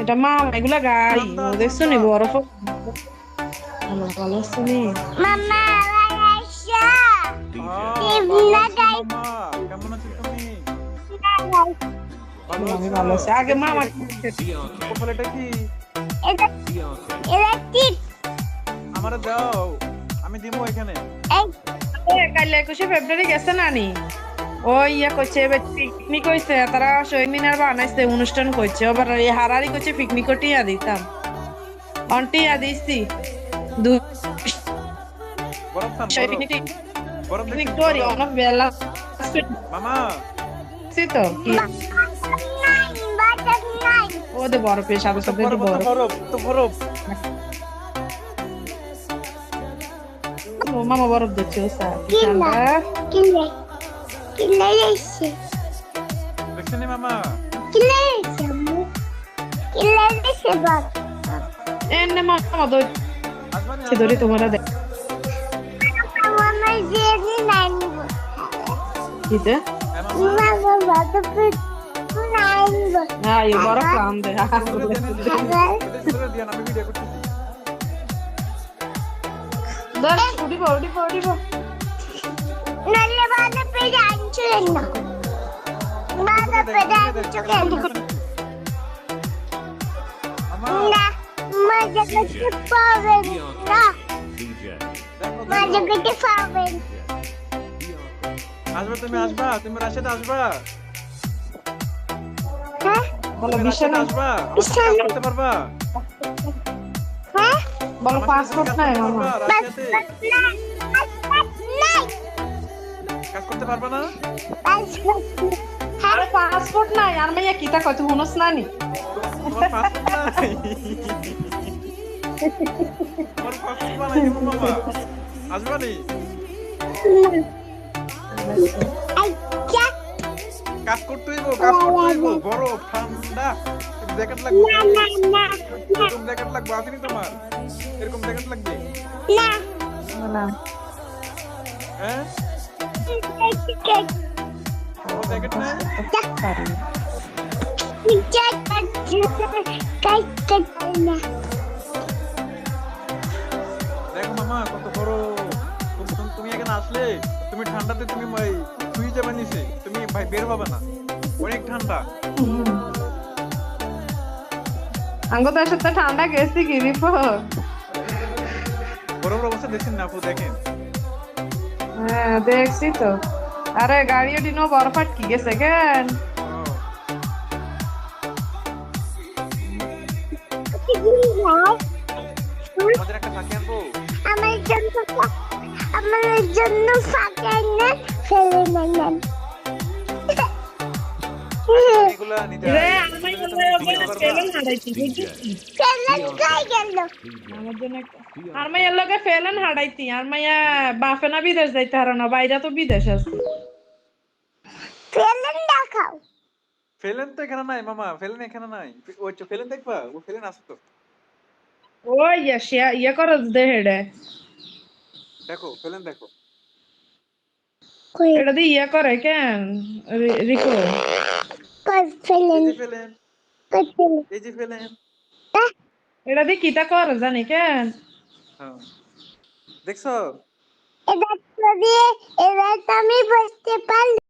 এটা মা এগুলা গাড়ি। দেখছ নি বরফ ভালো ভালো আছে নি? মামা আমি? ভালো আছি। আগে এটা কি এটা এটা টিপ। আমারে দাও। আমি দিমু এখানে। এই কাল একুশে ফেব্রুয়ারি গেছে নানি ও ইয়া করছে এবার পিকনিক হইছে তারা শহীদ মিনার বানাইছে অনুষ্ঠান করছে আবার এই হারারি করছে পিকনিক টিয়া দিতাম। অন্টিয়া দিছি। দু বরফ খান শহীদ বরফ। পিকনিক বরফ দেখছি, ভিক্টোরিয়া বরফ। অনেক বেলা। মামা। সি তো কি? নাইন বাটার বরফের সাথে সাথে বরফ তো বরফ। মামা বরফ দিচ্ছে স্যার কি না? কিলে কিলে এসে দেখছেন মামা কিলে এসে আম্মু কিলে এসে বাপ এনে মামা দই আসবানি সে ধরে তোমরা দেখ আমার জেনি নাইন দিতে হ্যাঁ, মামা মামা বাবা নাইন না এই বরফ কাম দে ধর উঠিব উঠিব উঠিব নলে বাবা পেড়ে আনছিলেন না বাবা পেড়ে আনছিলেন মামা না মজা করতে পারবেন না দেখো মজা দেখো করতে পারবেন আসবা তুমি আসবা তুমি রাশেদ আসবা হ্যাঁ বলো তুমি বিশাল রাশেদ আসবা আমার সাথে বিশাল। কাজ করতে পারবা হ্যাঁ বলো আমার সাথে পাসপোর্ট কাজ নাই করতে কাজ করতে পারবা না? হ্যাঁ আরে পাসপোর্ট নাই আর মাইয়া কিতা কত হুনস না নি তোমার পাসপোর্ট নাই। তোমার পাসপোর্ট বানাই দিব মামা আসবা নি? কাজ করতে হইব কাজ করতে হইব। বরফ ঠান্ডা জ্যাকেট লাগবে। এরকম জ্যাকেট লাগবে আসেনি তোমার? এরকম জ্যাকেট লাগবে? না। না। হ্যাঁ? দেখো মামা কত বড় তুমি- তুমি- তুমি এখানে আসলে তুমি ঠান্ডাতে তুমি শুয়ে যাবে নিচে। তুমি ভাই বের হবে না। অনেক ঠান্ডা। আঙ্গো ঠান্ডা গেছি কি রিপোর্ট? বরফের অবস্থা দেখছেন না আপু দেখেন। হ্যাঁ দেখছি তো। আরে গাড়িও দিনও বরফ আটকি গেছে কেন? আমার জন্য আমার জন্য ফাঁকা ফেলে নেন আর মাইয়ার লগে ফেলেন হারাইতি আর মাইয়া বাপে না বিদেশ যাইতে হারো না বাইরে তো বিদেশ আছে। ফেলেন দেখাও। ফেলেন তো এখানে নাই মামা ফেলেন এখানে নাই। ওই তো ফেলেন দেখবা ও ফেলেন আছে তো। ওই ইয়া শিয়া ইয়া করস দে হেডে। দেখো ফেলেন দেখো। এটা দিয়ে ইয়া করে কেন? রিকো। ফেলেন। এই যে এটা দিয়ে কিটা কর জানি কেন? দেখছ দেখছ? এটা তো দিয়ে এবার তো আমি বসতে পারলাম